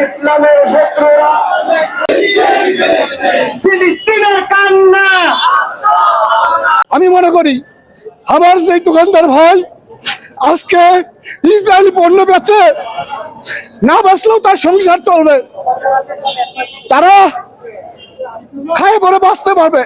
ইসলামের শত্রুরা। ফিলিস্তিনের কান্না। আমি মনে করি, আমার সেই দোকানদার ভাই আজকে ইসরায়েলি পণ্য বেচে, না বাঁচলেও তার সংসার চলবে। তারা খায় পরে বাঁচতে পারবে।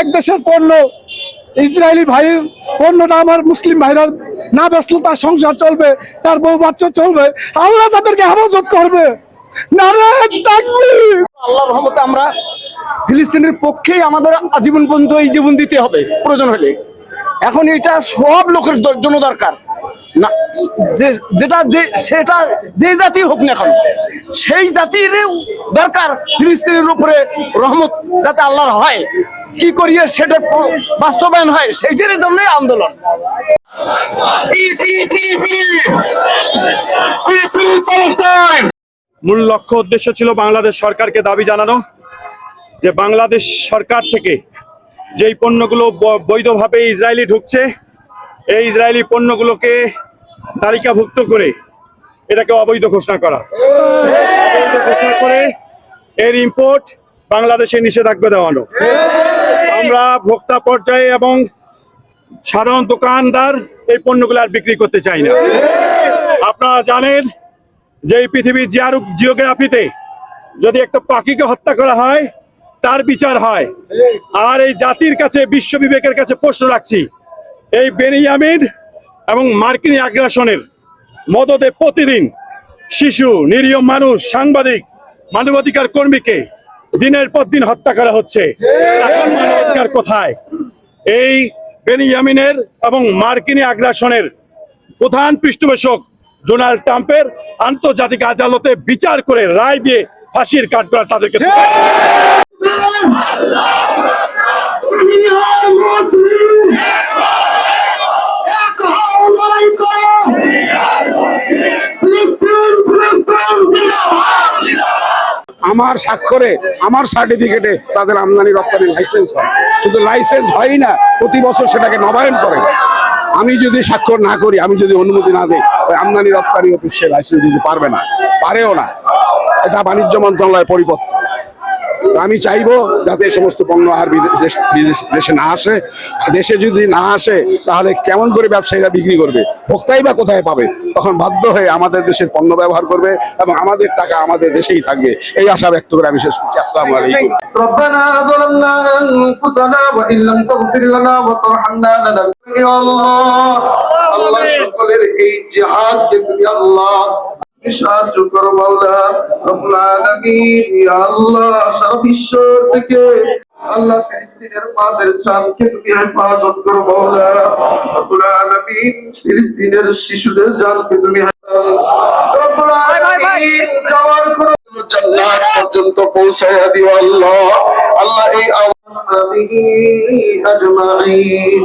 এক দেশের পণ্য ইসরায়েলি ভাইয়ের পণ্যটা আমার মুসলিম ভাইরা না বেচলে তার সংসার চলবে, তার বউ বাচ্চা চলবে, আল্লাহ তাদেরকে হেফাজত করবে। আল্লাহর রহমতে আমরা ফিলিস্তিনের পক্ষেই আমাদের আজীবন পর্যন্ত এই জীবন দিতে হবে, প্রয়োজন হলে। এখন এটা সব লোকের জন্য দরকার। না, যে, যেটা যে, সেটা যে জাতি হোক না এখন সেই জাতির দরকার ফিলিস্তিনের উপরে রহমত যাতে আল্লাহর হয়। কি করিয়ে সেটা বাস্তবায়ন হয়, সেইটার জন্যই আন্দোলন। মূল লক্ষ্য উদ্দেশ্য ছিল বাংলাদেশ সরকারকে দাবি জানানো, যে বাংলাদেশ সরকার থেকে যেই পণ্যগুলো বৈধভাবে ইসরায়েলি ঢুকছে, এই ইসরায়েলি পণ্যগুলোকে তালিকাভুক্ত করে এটাকে অবৈধ ঘোষণা করা। ঘোষণা করে এর ইম্পোর্ট বাংলাদেশে নিষেধাজ্ঞা দেওয়ানো। আমরা ভোক্তা পর্যায়ে এবং সাধারণ দোকানদার এই পণ্যগুলো আর বিক্রি করতে চাই না। আপনারা জানেন যে এই পৃথিবীর জিয়ারুক জিওগ্রাফিতে যদি একটা পাখিকে হত্যা করা হয়, তার বিচার হয়। আর এই জাতির কাছে, বিশ্ব বিবেকের কাছে প্রশ্ন রাখছি, এই বেনিয়ামিন এবং মার্কিন আগ্রাসনের মদতে প্রতিদিন শিশু, নিরীহ মানুষ, সাংবাদিক, মানবাধিকার কর্মীকে দিনের পর দিন হত্যা করা হচ্ছে। এখন মানবাধিকার কোথায়? এই বেনিয়ামিনের এবং মার্কিনী আগ্রাসনের প্রধান পৃষ্ঠপোষক ডোনাল্ড ট্রাম্পের আন্তর্জাতিক আদালতে বিচার করে রায় দিয়ে ফাঁসির কাঠ করা তাদেরকে আমার স্বাক্ষরে, আমার সার্টিফিকেটে তাদের আমদানি, রপ্তানি লাইসেন্স হয়। কিন্তু লাইসেন্স হয় না, প্রতি বছর সেটাকে নবায়ন করে। আমি যদি স্বাক্ষর না করি, আমি যদি অনুমতি না দিই আমদানি, রপ্তানি অফিস সে লাইসেন্স দিতে পারবে না। পারেও না। এটা বাণিজ্য মন্ত্রণালয়ের পরিপত্র। আমি চাইব যাতে সমস্ত পণ্য আর বিদেশ দেশে না আসে। দেশে যদি না আসে, তাহলে কেমন করে ব্যবসায়ীরা বিক্রি করবে? ভোক্তাই বা কোথায় পাবে? তখন বাধ্য হয়ে আমাদের দেশের পণ্য ব্যবহার করবে এবং আমাদের টাকা আমাদের দেশেই থাকবে। এই আশা ব্যক্ত করে আমি শেষ করছি। আসসালাম আলাইকুম। সাহায্য করো মাওলা? রব্বুল আলামিন ইয়া আল্লাহ সারা বিশ্ব থেকে আল্লাহ ফিলিস্তিনের মাদের জানকে তুমি হেফাজত করো মাওলা। রব্বুল আলামিন ফিলিস্তিনের শিশুদের জানকে তুমি রব্বুল আলামিন যাওয়ার কোনো জান্নাত পর্যন্ত পৌঁছায়া দিও আল্লাহ। আল্লাহ এই আওয়াজ আজমাইন।